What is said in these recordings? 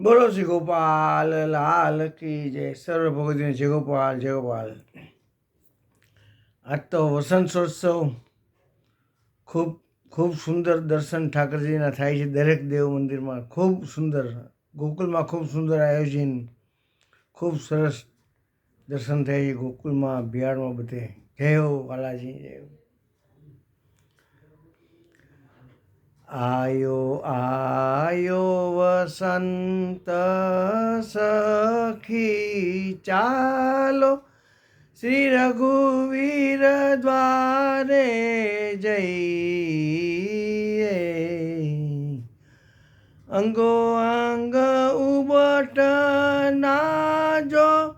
બોલો શ્રી ગોપાલ, લાલ કી જય. સર્વ ભગવતીને જય ગોપાલ જય ગોપાલ. આજ તો વસંતોત્સવ ખૂબ ખૂબ સુંદર દર્શન ઠાકરજીના થાય છે દરેક દેવ મંદિરમાં. ખૂબ સુંદર. ગોકુલમાં ખૂબ સુંદર આયોજન. ખૂબ સરસ દર્શન થાય છે ગોકુલમાં, બિહારમાં બધે. જય હો બાલાજી, જય आयो आयो वसंत सखी, चालो। श्री रघुवीर द्वारे जइए। अंगो अंग उबट नाजो,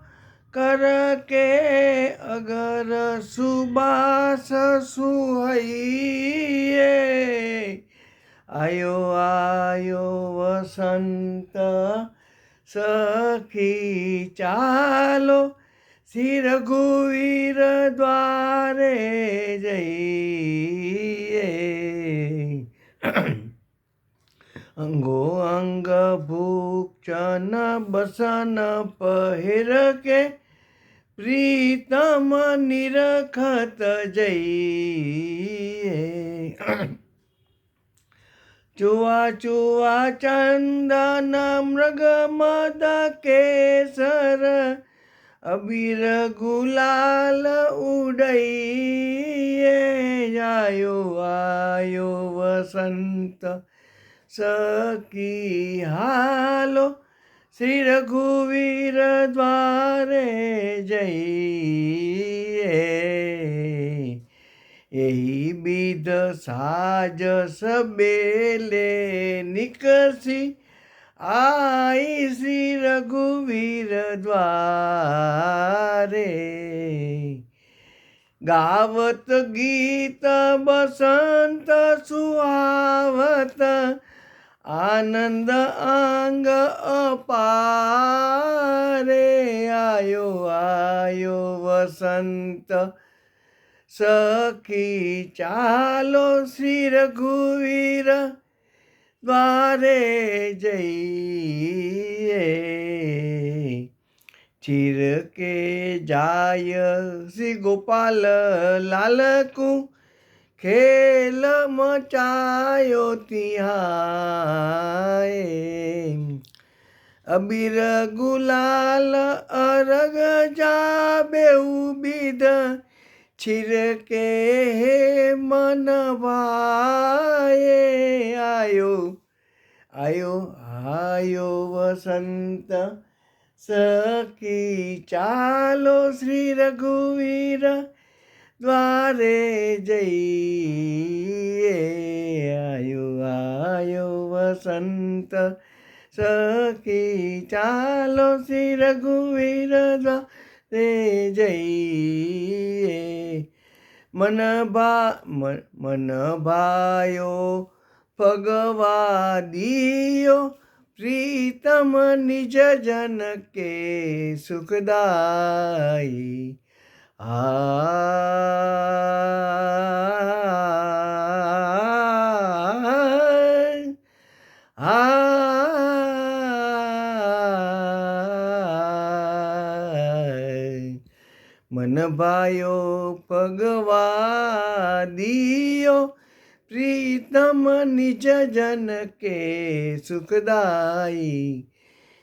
करके अगर सुबास सुहैये आयो आयो वसंत सखी, चालो सिर गुवीर द्वारे जइए अंगो अंग भूख चन बसन पहिर के प्रीतम निरखत जइए ચુવા ચુવા ચંદન મૃગ મદ કેસર, અબીર ગુલાલ ઉડઈએ, આયો આયો વસંત સકી હાલો શ્રી રઘુવીર દ્વારે જઈએ. એહી બીજ સાજ સબેલે નિકસી આઈ શ્રી રઘુવીર દ્વારે. ગાવત ગીત બસંત સુહાવત, આનંદ અંગ અપારે. આયો આયો વસંત સખી ચાલો શ્રી રઘુવીર દ્વારે જઈએ ચીર કે જાય શ્રી ગોપાલ લાલકુ ખેલ મચાયો તિહાય અબીર ગુલાલ અરગ જા બેઉ બીધ છિરકે હે મનવાએ આયો આયો આયો વસંત સખી, ચાલો શ્રી રઘુવીર દ્વારે જઈએ. આયો આયો વસંત સખી, ચાલો શ્રી રઘુવીર દ્વારે જઈએ. મન ભા મન ભાયો ભગવા દિયો પ્રીતમ નિજ જન કે સુખદાઈ આ મન ભાયો પગવા દિયો. પ્રીતમ નિજ જન કે સુખદાઈ.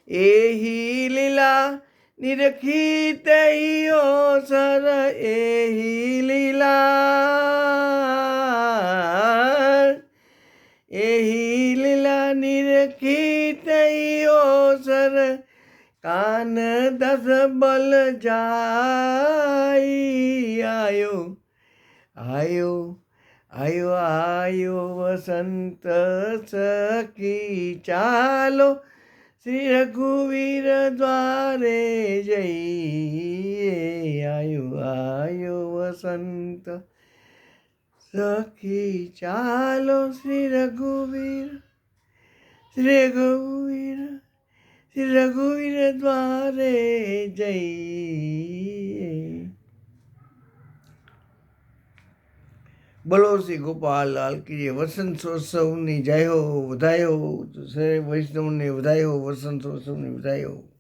એહી લીલા નિરખી તૈયો સર એહી कान दस बल जाई, आयो आयो आयो आयो, वसंत सखी, चालो, श्री रघुवीर द्वारे जइए, आयो आयो, वसंत सखी, चालो, श्री रघुवीर श्री रघुवीर રઘુવીર દ્વારે જઈએ બોલો શ્રી ગોપાલ લાલ વસંતોત્સવની જય. હો વધાયો શ્રી વૈષ્ણવની વધાયો વસંતોત્સવની વધાયો